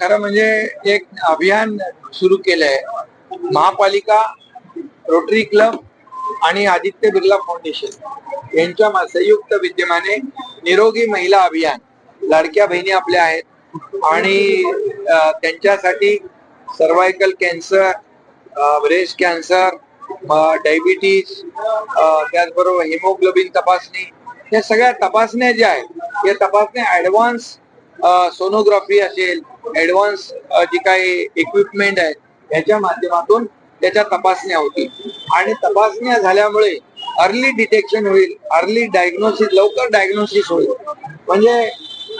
खरं म्हणजे एक अभियान सुरू केलंय. महापालिका रोटरी क्लब आणि आदित्य बिर्ला फाउंडेशन यांच्या संयुक्त विद्यमाने निरोगी महिला अभियान. लाडक्या बहिणी आपल्या आहेत आणि त्यांच्यासाठी cervical cancer breast cancer diabetes त्याचबरोबर हिमोग्लोबिन तपासणी या सगळ्या तपासण्या ज्या आहेत या तपासण्या ऍडव्हान्स सोनोग्राफी असेल ऍडव्हान्स जी काही इक्विपमेंट आहेत याच्या माध्यमातून त्याच्या तपासण्या होतील. आणि तपासण्या झाल्यामुळे अर्ली डिटेक्शन होईल अर्ली डायग्नोसिस लवकर डायग्नोसिस होईल. म्हणजे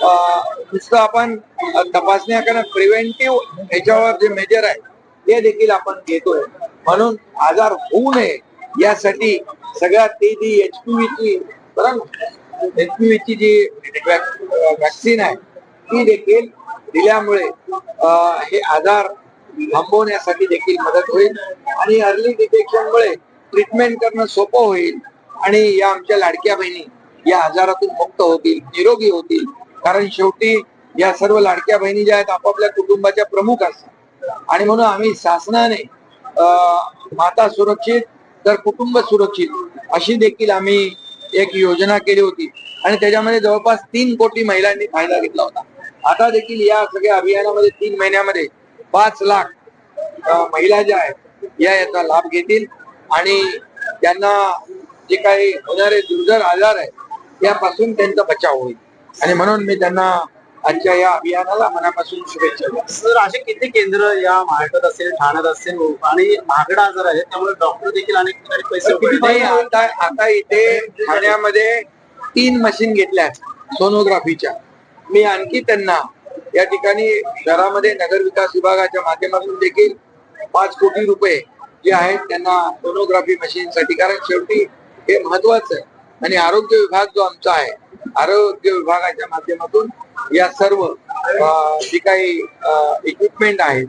नुसतं आपण तपासण्या करणं प्रिव्हेंटिव्ह याच्यावर जे मेजर आहे ते देखील आपण घेतोय म्हणून आजार होऊ नये यासाठी सगळ्यात ती जी एच पी ची एच पी ची जी वॅक्सिन आहे ती देखील दिल्यामुळे हे आजार थांबवण्यासाठी देखील मदत होईल आणि अर्ली डिटेक्शनमुळे ट्रीटमेंट करणं सोपं होईल आणि या आमच्या लाडक्या बहिणी या आजारातून मुक्त होतील निरोगी होतील. कारण शेवटी या सर्व लाडक्या बहिणी ज्या आहेत आपापल्या कुटुंबाच्या प्रमुख असतात. आणि म्हणून आम्ही शासनाने अं, माता सुरक्षित तर कुटुंब सुरक्षित अशी देखील आम्ही एक योजना केली होती. आणि त्याच्यामध्ये जवळपास तीन कोटी महिलांनी फायदा घेतला होता. आता देखील या सगळ्या अभियानामध्ये तीन महिन्यामध्ये पाच लाख महिला ज्या आहेत या याचा लाभ घेतील. आणि त्यांना जे काही होणारे दुर्धर आजार आहेत यापासून त्यांचा बचाव होईल. आणि म्हणून मी त्यांना आजच्या या अभियानाला मनापासून शुभेच्छा सर असे किती केंद्र या महाराष्ट्रात असेल ठाण्यात असेल आणि महागडा आजार आहे त्यामुळे डॉक्टर देखील अनेक ठिकाणी पैसे आता आता इथे ठाण्यामध्ये तीन मशीन घेतल्या सोनोग्राफीच्या. मी आणखी त्यांना या ठिकाणी शहरामध्ये नगर विकास विभागाच्या माध्यमातून देखील पाच कोटी रुपये जे आहेत त्यांना सोनोग्राफी मशीनसाठी कारण शेवटी हे महत्वाचं आहे. आणि आरोग्य विभाग जो आमचा आहे आरोग्य विभागाच्या माध्यमातून या सर्व जी काही इक्विपमेंट आहेत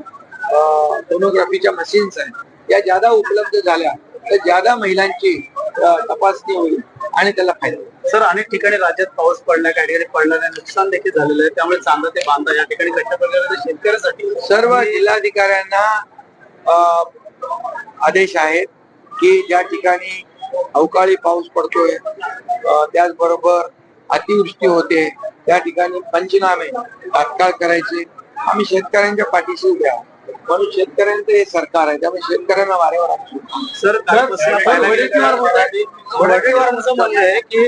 सोनोग्राफीच्या मशीन्स आहेत या ज्यादा उपलब्ध झाल्या तर ज्यादा महिलांची तपासणी होईल आणि त्याला फायदा होईल. सर अनेक ठिकाणी राज्यात पाऊस पडला काही ठिकाणी पडला नाही नुकसान देखील झालेलं आहे. त्यामुळे चांदा ते बांधा या ठिकाणी कशा प्रकारे शेतकऱ्यासाठी सर्व जिल्हाधिकाऱ्यांना अ, आदेश आहेत की ज्या ठिकाणी अवकाळी पाऊस पडतोय अ, त्याचबरोबर अतिवृष्टी होते त्या ठिकाणी पंचनामे तात्काळ करायचे. आम्ही शेतकऱ्यांच्या पाठीशी उभे आहोत. म्हणून शेतकऱ्यांचं हे सरकार आहे त्यामुळे शेतकऱ्यांना वारेवर आमची सर कालपासून पाहायला गेलं तर वडेट्टीवारांचं म्हणणं आहे की